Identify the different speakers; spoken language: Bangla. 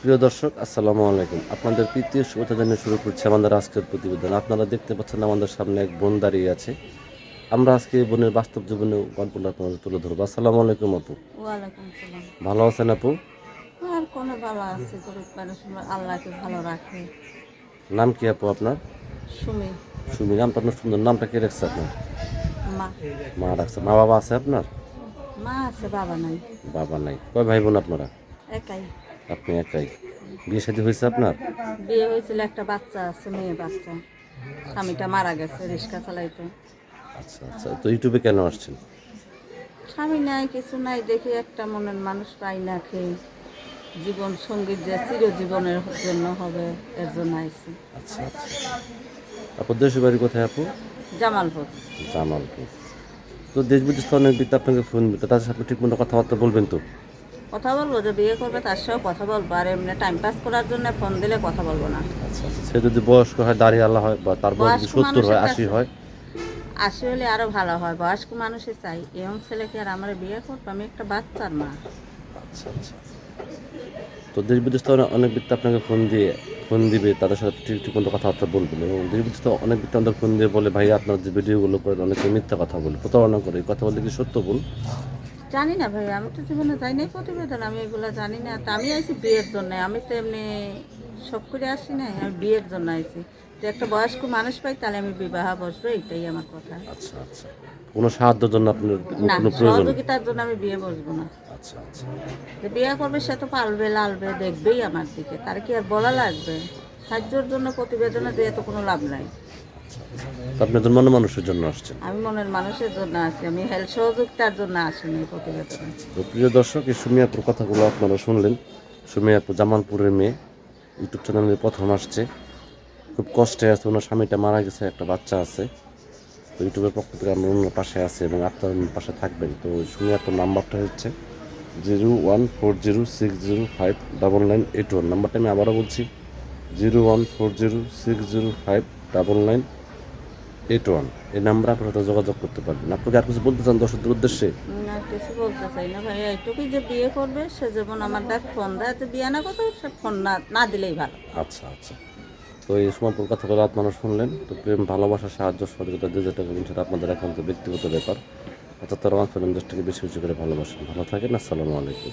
Speaker 1: প্রিয় দর্শক আসসালামু আলাইকুম। আপনাদের তৃতীয় শুভতা জানিয়ে শুরু করছি আমাদের আজকের প্রতিবেদন। আপনারা দেখতে পাচ্ছেন আমাদের সামনে এক বোন দাঁড়িয়ে আছে। আমরা আজকে বোনের বাস্তব জীবনে গল্পটা আপনাদের তুলে ধরবো। আসসালামু আলাইকুম আপু। ভালো আছেন আপু?
Speaker 2: আর কোনো ভালো আছে আল্লাহকে ভালো রাখে।
Speaker 1: নাম কি আপু আপনার?
Speaker 2: সুমি।
Speaker 1: সুমি নামটা আপনার সুন্দর। নামটা কে রাখছে আপনার?
Speaker 2: মা।
Speaker 1: মা রাখছে। মা বাবা আছে আপনার?
Speaker 2: মা আছে বাবা নাই।
Speaker 1: বাবা নাই। কয় ভাই বোন আপনারা?
Speaker 2: একাই।
Speaker 1: আপনি একাই। বিয়ে শাদী হয়েছে আপনার?
Speaker 2: বিয়ে হয়েছিল একটা বাচ্চা আছে মেয়ে বাচ্চা। স্বামীটা মারা গেছে রিক্সা চালাইতে।
Speaker 1: আচ্ছা আচ্ছা। তো ইউটিউবে কেন আসছেন?
Speaker 2: স্বামী নাই কিছু নাই দেখি একটা মনের মানুষ পাই না খেয়ে। জীবন সংগীত যে চিরজীবনের জন্য হবে এর জন্য আইছি।
Speaker 1: আচ্ছা আচ্ছা। আপু দেশের বাড়ি কোথায় আপু?
Speaker 2: জামালপুর।
Speaker 1: জামালপুর। তো দেশ বিদেশ তো অনেক বিদ্যা আপনাকে ফোন দিত তাদের সাথে ঠিক মতো কথাবার্তা বলবেন তো?
Speaker 2: কথা বলব? যে বিয়ে করবে তার সাথেও কথা বলব। আর এমনি টাইম পাস করার জন্য ফোন দিলে কথা বলব না।
Speaker 1: সে যদি বয়স্ক হয় দাঁড়িয়ে আল্লাহ হয় বা তার বয়স সত্তর হয় আশি হয়।
Speaker 2: আসে হলে আরও ভালো হয়। বয়স্ক মানুষই চাই। এরকম ছেলেকে আর আমার বিয়ে করব আমি একটা বাচ্চার মা।
Speaker 1: আচ্ছা আচ্ছা। তো দেশ বিদেশ তো অনেক- অনেক ব্যক্তি আপনাকে ফোন দিয়ে ফোন দিবে তাদের সাথে ঠিক ঠিক মতো কথাবার্তা বলবেন এবং দেশ বিদেশ তো অনেক ব্যক্তি আমাদের ফোন দিয়ে বলে ভাই আপনার যে ভিডিওগুলো করেন অনেকে মিথ্যা কথা বলে। প্রতারণা করে। কথা বলতে কি সত্য বল
Speaker 2: জানি না ভাই আমি তো জীবনে যাই নাই প্রতিবেদন আমি এগুলো জানি না। তা আমি আইছি বিয়ের জন্য আমি তো এমনি সব করে আসি না আমি বিয়ের জন্য আইছি। যে একটা বয়স্ক মানুষ পাই তাহলে আমি বিবাহ বসবো এটাই আমার কথা।
Speaker 1: আচ্ছা আচ্ছা। কোনো সাহায্যের জন্য আপনার
Speaker 2: না
Speaker 1: কোনো প্রয়োজন?
Speaker 2: সহযোগিতার জন্য আমি বিয়ে বসবো না।
Speaker 1: আচ্ছা আচ্ছা।
Speaker 2: যে বিয়ে করবে সে তো পালবে লালবে দেখবেই আমার দিকে। তার কি আর বলা লাগবে? সাহায্যের জন্য প্রতিবেদনে দিয়ে তো কোনো লাভ নাই।
Speaker 1: আপনি তো মনে মানুষের জন্য আসছেন।
Speaker 2: আমি মনের মানুষের জন্য আছি আমি হেলথ সহযোগিতার জন্য আসিনি প্রতিবেদনে।
Speaker 1: প্রিয় দর্শক এই সুমিয়াপুর কথাগুলো আপনারা শুনলেন। সুমিয়াপুর জামালপুরের মেয়ে ইউটিউব চ্যানেলে প্রথম আসছে। খুব কষ্টে আছে ওনার স্বামীটা মারা গেছে একটা বাচ্চা আছে। তো ইউটিউবের পক্ষ থেকে আমরা ওনার পাশে আছি এবং আপনার পাশে থাকবেন। তো সুমিয়াপুর নাম্বারটা হচ্ছে zero one four zero six zero five double nine eight one. নাম্বারটা আমি আবারও বলছি zero one four zero six zero five double nine eight one এই নাম্বার আপনার সাথে যোগাযোগ করতে পারবেন। আপনাকে আর কিছু বলতে চান দর্শকদের উদ্দেশ্যে?
Speaker 2: কিছু বলতে চাই না ভাই এইটুকুই যে বিয়ে করবে সে যেমন আমার দেখ ফোন দেয় তো বিয়ে না করবে সে ফোন না না দিলেই ভালো।
Speaker 1: আচ্ছা আচ্ছা। তো এই সমাপন কথাগুলো আপনারা শুনলেন তো প্রেম ভালোবাসা সাহায্য সহযোগিতা যে যেটা করবেন সেটা আপনাদের একান্ত ব্যক্তিগত ব্যাপার। অর্থাৎ রহমান ফিল্ম দেশটাকে বেশি বেশি করে ভালোবাসেন। ভালো থাকেন আসসালামু আলাইকুম।